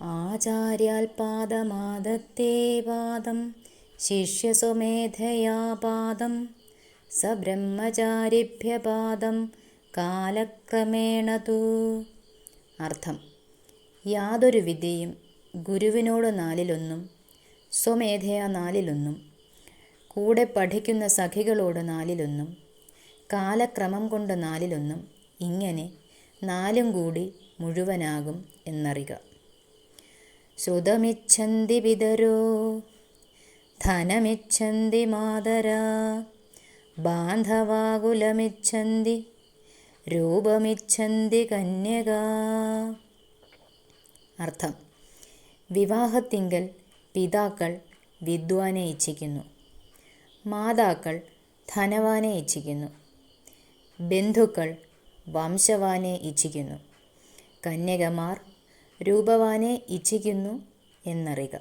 ആചാര്യാൽ പാദമാദത്തേ പാദം ശിഷ്യസ്വമേധയാ പാദം സബ്രഹ്മചാരിഭ്യപാദം കാലക്രമേണ തൂ. അർത്ഥം യാതൊരു വിദ്യയും ഗുരുവിനോട് നാലിലൊന്നും സ്വമേധയാ നാലിലൊന്നും കൂടെ പഠിക്കുന്ന സഖികളോട് നാലിലൊന്നും കാലക്രമം കൊണ്ട് നാലിലൊന്നും ഇങ്ങനെ നാലും കൂടി മുഴുവനാകും എന്നറിക ശ്രുതമിച്ഛന്തി പിതരോ ധനമിച്ഛന്തി മാതരാ. ബാന്ധവാകുലമിച്ഛന്തി രൂപമിച്ഛന്തി കന്യക. അർത്ഥം. വിവാഹത്തിങ്കൽ പിതാക്കൾ വിദ്വാനെ ഇച്ഛിക്കുന്നു. മാതാക്കൾ ധനവാനെ ഇച്ഛിക്കുന്നു. ബന്ധുക്കൾ വംശവാനെ ഇച്ഛിക്കുന്നു. കന്യകമാർ രൂപവാനെ ഇച്ഛിക്കുന്നു എന്നറിക